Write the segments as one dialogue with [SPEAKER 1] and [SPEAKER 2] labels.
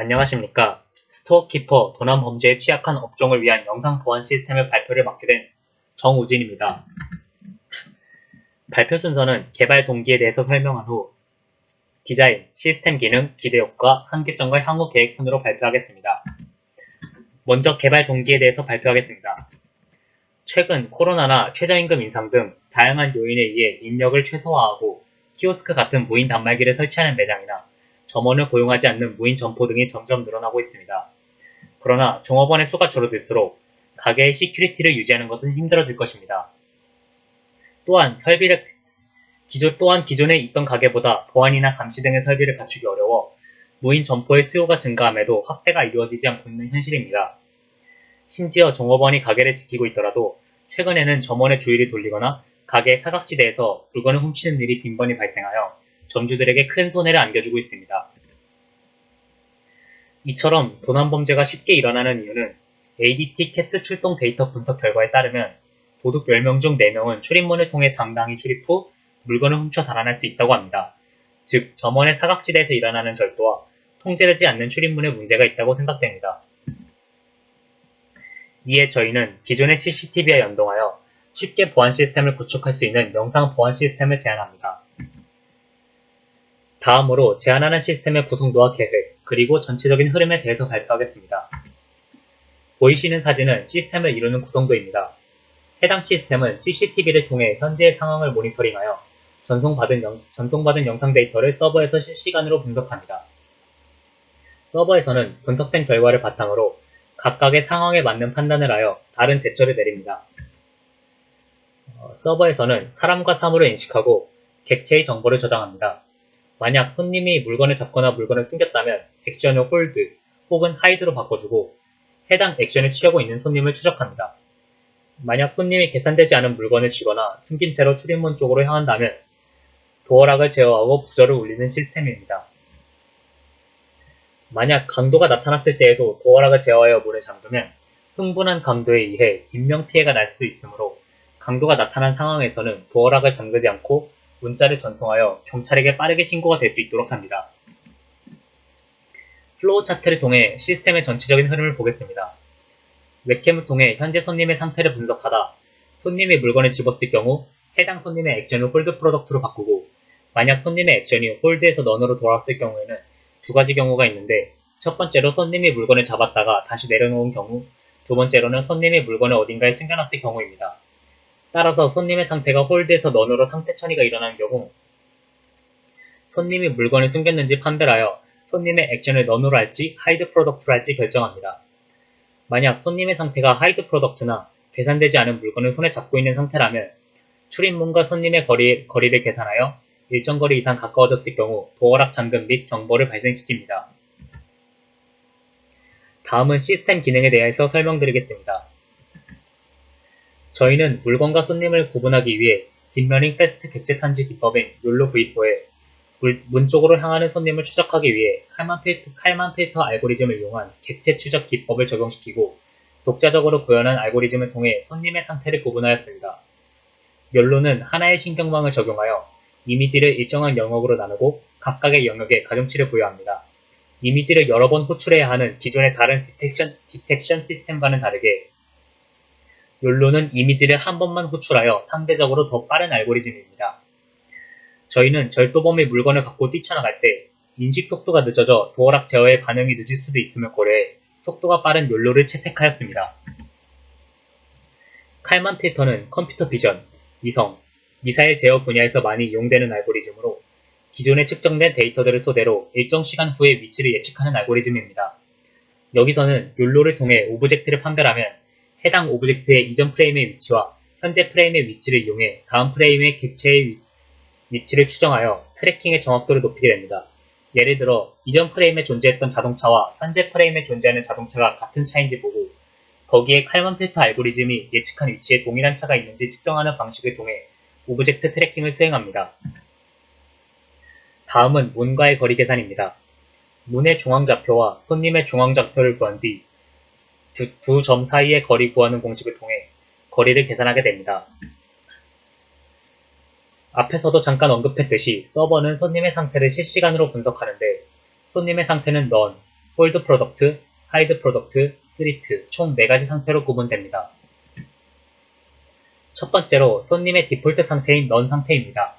[SPEAKER 1] 안녕하십니까. 스토어키퍼 도난 범죄에 취약한 업종을 위한 영상 보안 시스템의 발표를 맡게 된 정우진입니다. 발표 순서는 개발 동기에 대해서 설명한 후 디자인, 시스템 기능, 기대 효과, 한계점과 향후 계획 순으로 발표하겠습니다. 먼저 개발 동기에 대해서 발표하겠습니다. 최근 코로나나 최저임금 인상 등 다양한 요인에 의해 인력을 최소화하고 키오스크 같은 무인 단말기를 설치하는 매장이나 점원을 고용하지 않는 무인 점포 등이 점점 늘어나고 있습니다. 그러나 종업원의 수가 줄어들수록 가게의 시큐리티를 유지하는 것은 힘들어질 것입니다. 또한 설비를 기존 또한 기존에 있던 가게보다 보안이나 감시 등의 설비를 갖추기 어려워 무인 점포의 수요가 증가함에도 확대가 이루어지지 않고 있는 현실입니다. 심지어 종업원이 가게를 지키고 있더라도 최근에는 점원의 주의를 돌리거나 가게 사각지대에서 물건을 훔치는 일이 빈번히 발생하여 점주들에게 큰 손해를 안겨주고 있습니다. 이처럼 도난 범죄가 쉽게 일어나는 이유는 ADT 캡스 출동 데이터 분석 결과에 따르면 도둑 10명 중 4명은 출입문을 통해 당당히 출입 후 물건을 훔쳐 달아날 수 있다고 합니다. 즉, 점원의 사각지대에서 일어나는 절도와 통제되지 않는 출입문에 문제가 있다고 생각됩니다. 이에 저희는 기존의 CCTV와 연동하여 쉽게 보안 시스템을 구축할 수 있는 영상 보안 시스템을 제안합니다. 다음으로 제안하는 시스템의 구성도와 계획, 그리고 전체적인 흐름에 대해서 발표하겠습니다. 보이시는 사진은 시스템을 이루는 구성도입니다. 해당 시스템은 CCTV를 통해 현재의 상황을 모니터링하여 전송받은, 영, 전송받은 영상 데이터를 서버에서 실시간으로 분석합니다. 서버에서는 분석된 결과를 바탕으로 각각의 상황에 맞는 판단을 하여 다른 대처를 내립니다. 어, 서버에서는 사람과 사물을 인식하고 객체의 정보를 저장합니다. 만약 손님이 물건을 잡거나 물건을 숨겼다면 액션을 홀드 혹은 하이드로 바꿔주고 해당 액션을 취하고 있는 손님을 추적합니다. 만약 손님이 계산되지 않은 물건을 쥐거나 숨긴 채로 출입문 쪽으로 향한다면 도어락을 제어하고 부저를 울리는 시스템입니다. 만약 강도가 나타났을 때에도 도어락을 제어하여 문을 잠그면 흥분한 강도에 의해 인명피해가 날 수도 있으므로 강도가 나타난 상황에서는 도어락을 잠그지 않고 문자를 전송하여 경찰에게 빠르게 신고가 될 수 있도록 합니다. 플로우 차트를 통해 시스템의 전체적인 흐름을 보겠습니다. 웹캠을 통해 현재 손님의 상태를 분석하다 손님이 물건을 집었을 경우 해당 손님의 액션을 홀드 프로덕트로 바꾸고 만약 손님의 액션이 홀드에서 넌으로 돌아왔을 경우에는 두 가지 경우가 있는데 첫 번째로 손님이 물건을 잡았다가 다시 내려놓은 경우 두 번째로는 손님이 물건을 어딘가에 숨겨놨을 경우입니다. 따라서 손님의 상태가 홀드에서 넌으로 상태 처리가 일어나는 경우 손님이 물건을 숨겼는지 판별하여 손님의 액션을 넌으로 할지 하이드 프로덕트로 할지 결정합니다. 만약 손님의 상태가 하이드 프로덕트나 계산되지 않은 물건을 손에 잡고 있는 상태라면 출입문과 손님의 거리, 거리를 계산하여 일정 거리 이상 가까워졌을 경우 도어락 잠금 및 경보를 발생시킵니다. 다음은 시스템 기능에 대해서 설명드리겠습니다. 저희는 물건과 손님을 구분하기 위해 딥러닝 패스트 객체 탐지 기법인 욜로 V4에 문 쪽으로 향하는 손님을 추적하기 위해 칼만 필터, 칼만 필터 알고리즘을 이용한 객체 추적 기법을 적용시키고 독자적으로 구현한 알고리즘을 통해 손님의 상태를 구분하였습니다. 욜로는 하나의 신경망을 적용하여 이미지를 일정한 영역으로 나누고 각각의 영역에 가중치를 부여합니다. 이미지를 여러 번 호출해야 하는 기존의 다른 디텍션, 디텍션 시스템과는 다르게 욜로는 이미지를 한 번만 호출하여 상대적으로 더 빠른 알고리즘입니다. 저희는 절도범의 물건을 갖고 뛰쳐나갈 때 인식 속도가 늦어져 도어락 제어의 반응이 늦을 수도 있음을 고려해 속도가 빠른 욜로를 채택하였습니다. 칼만 필터는 컴퓨터 비전, 위성, 미사일 제어 분야에서 많이 이용되는 알고리즘으로 기존에 측정된 데이터들을 토대로 일정 시간 후에 위치를 예측하는 알고리즘입니다. 여기서는 욜로를 통해 오브젝트를 판별하면 해당 오브젝트의 이전 프레임의 위치와 현재 프레임의 위치를 이용해 다음 프레임의 객체의 위치를 추정하여 트래킹의 정확도를 높이게 됩니다. 예를 들어 이전 프레임에 존재했던 자동차와 현재 프레임에 존재하는 자동차가 같은 차인지 보고 거기에 칼만 필터 알고리즘이 예측한 위치에 동일한 차가 있는지 측정하는 방식을 통해 오브젝트 트래킹을 수행합니다. 다음은 문과의 거리 계산입니다. 문의 중앙좌표와 손님의 중앙좌표를 구한 뒤 두 점 사이의 거리 구하는 공식을 통해 거리를 계산하게 됩니다. 앞에서도 잠깐 언급했듯이 서버는 손님의 상태를 실시간으로 분석하는데 손님의 상태는 넌 홀드 프로덕트, 하이드 프로덕트, 스리트 총 4가지 상태로 구분됩니다. 첫 번째로 손님의 디폴트 상태인 넌 상태입니다.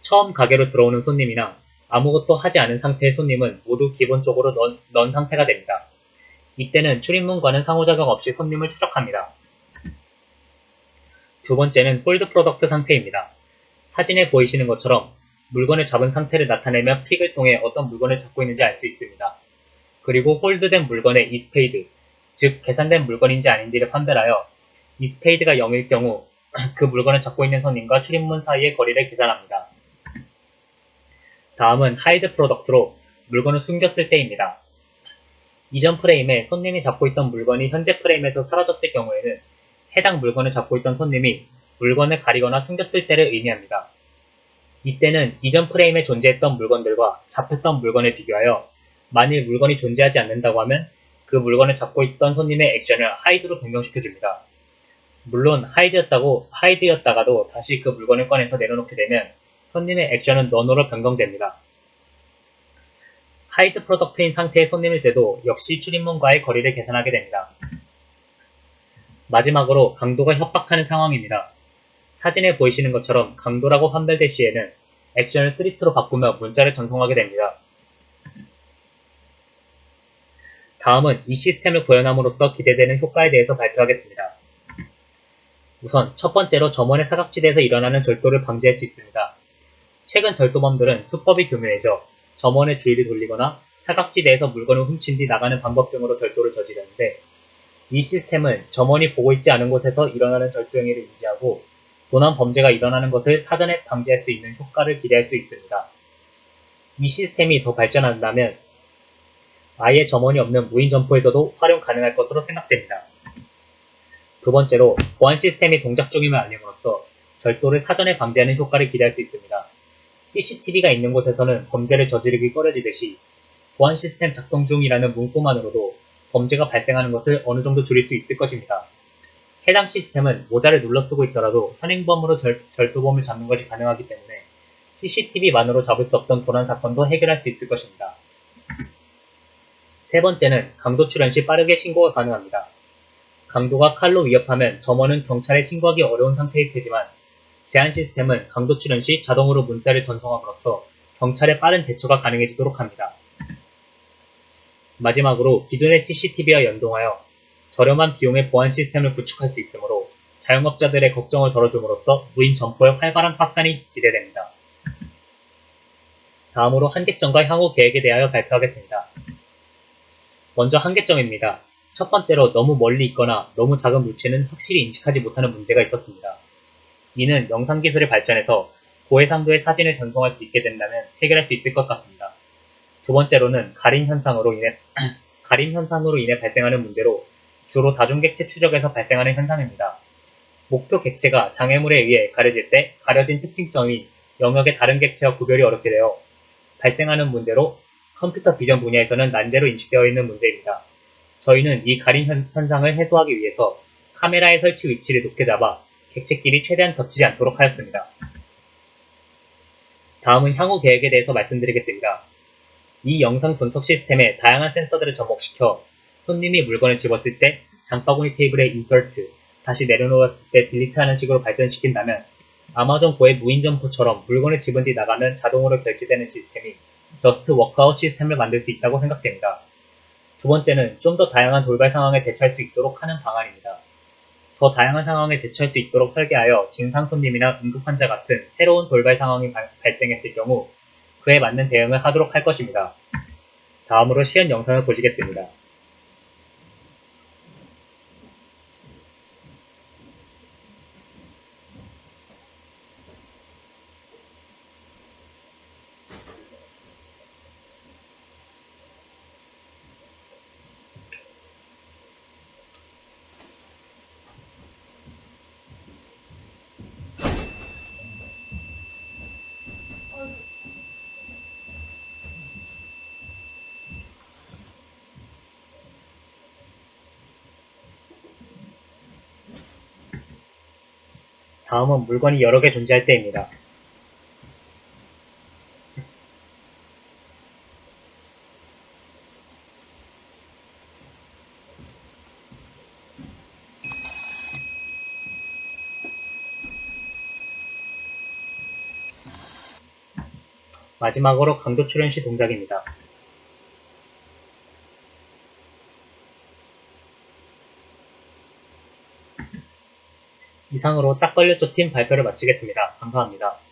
[SPEAKER 1] 처음 가게로 들어오는 손님이나 아무것도 하지 않은 상태의 손님은 모두 기본적으로 넌, 넌 상태가 됩니다. 이때는 출입문과는 상호작용 없이 손님을 추적합니다. 두 번째는 홀드 프로덕트 상태입니다. 사진에 보이시는 것처럼 물건을 잡은 상태를 나타내며 픽을 통해 어떤 물건을 잡고 있는지 알 수 있습니다. 그리고 홀드된 물건의 이스페이드, 즉 계산된 물건인지 아닌지를 판별하여 이스페이드가 0일 경우 그 물건을 잡고 있는 손님과 출입문 사이의 거리를 계산합니다. 다음은 하이드 프로덕트로 물건을 숨겼을 때입니다. 이전 프레임에 손님이 잡고 있던 물건이 현재 프레임에서 사라졌을 경우에는 해당 물건을 잡고 있던 손님이 물건을 가리거나 숨겼을 때를 의미합니다. 이때는 이전 프레임에 존재했던 물건들과 잡혔던 물건을 비교하여 만일 물건이 존재하지 않는다고 하면 그 물건을 잡고 있던 손님의 액션을 하이드로 변경시켜줍니다. 물론 하이드였다고 하이드였다가도 다시 그 물건을 꺼내서 내려놓게 되면 손님의 액션은 넌으로 변경됩니다. 하이드 프로덕트인 상태의 손님일 때도 역시 출입문과의 거리를 계산하게 됩니다. 마지막으로 강도가 협박하는 상황입니다. 사진에 보이시는 것처럼 강도라고 판별될 시에는 액션을 스리트로 바꾸며 문자를 전송하게 됩니다. 다음은 이 시스템을 구현함으로써 기대되는 효과에 대해서 발표하겠습니다. 우선 첫 번째로 점원의 사각지대에서 일어나는 절도를 방지할 수 있습니다. 최근 절도범들은 수법이 교묘해져 점원의 주의를 돌리거나 사각지대에서 물건을 훔친 뒤 나가는 방법 등으로 절도를 저지르는데 이 시스템은 점원이 보고 있지 않은 곳에서 일어나는 절도 행위를 인지하고 도난 범죄가 일어나는 것을 사전에 방지할 수 있는 효과를 기대할 수 있습니다. 이 시스템이 더 발전한다면 아예 점원이 없는 무인 점포에서도 활용 가능할 것으로 생각됩니다. 두 번째로 보안 시스템이 동작 중임을 알림으로써 절도를 사전에 방지하는 효과를 기대할 수 있습니다. CCTV가 있는 곳에서는 범죄를 저지르기 꺼려지듯이 보안 시스템 작동 중이라는 문구만으로도 범죄가 발생하는 것을 어느 정도 줄일 수 있을 것입니다. 해당 시스템은 모자를 눌러 쓰고 있더라도 현행범으로 절, 절도범을 잡는 것이 가능하기 때문에 CCTV만으로 잡을 수 없던 도난 사건도 해결할 수 있을 것입니다. 세 번째는 강도 출현 시 빠르게 신고가 가능합니다. 강도가 칼로 위협하면 점원은 경찰에 신고하기 어려운 상태일 테지만 제한 시스템은 강도 출현 시 자동으로 문자를 전송함으로써 경찰에 빠른 대처가 가능해지도록 합니다. 마지막으로 기존의 CCTV와 연동하여 저렴한 비용의 보안 시스템을 구축할 수 있으므로 자영업자들의 걱정을 덜어줌으로써 무인 점포의 활발한 확산이 기대됩니다. 다음으로 한계점과 향후 계획에 대하여 발표하겠습니다. 먼저 한계점입니다. 첫 번째로 너무 멀리 있거나 너무 작은 물체는 확실히 인식하지 못하는 문제가 있었습니다. 이는 영상 기술이 발전해서 고해상도의 사진을 전송할 수 있게 된다면 해결할 수 있을 것 같습니다. 두 번째로는 가림 현상으로 인해 가림 현상으로 인해 발생하는 문제로 주로 다중객체 추적에서 발생하는 현상입니다. 목표 객체가 장애물에 의해 가려질 때 가려진 특징점이 영역의 다른 객체와 구별이 어렵게 되어 발생하는 문제로 컴퓨터 비전 분야에서는 난제로 인식되어 있는 문제입니다. 저희는 이 가림 현- 현상을 해소하기 위해서 카메라의 설치 위치를 높게 잡아 객체끼리 최대한 겹치지 않도록 하였습니다. 다음은 향후 계획에 대해서 말씀드리겠습니다. 이 영상 분석 시스템에 다양한 센서들을 접목시켜 손님이 물건을 집었을 때 장바구니 테이블에 인설트, 다시 내려놓았을 때 딜리트하는 식으로 발전시킨다면 아마존 고의 무인 점포처럼 물건을 집은 뒤 나가면 자동으로 결제되는 시스템이 저스트 워크아웃 시스템을 만들 수 있다고 생각됩니다. 두 번째는 좀 더 다양한 돌발 상황에 대처할 수 있도록 하는 방안입니다. 더 다양한 상황에 대처할 수 있도록 설계하여 진상 손님이나 응급 환자 같은 새로운 돌발 상황이 발- 발생했을 경우 그에 맞는 대응을 하도록 할 것입니다. 다음으로 시연 영상을 보시겠습니다. 다음은 물건이 여러 개 존재할 때입니다. 마지막으로 강도 출현 시 동작입니다. 이상으로 딱 걸렸죠 팀 발표를 마치겠습니다. 감사합니다.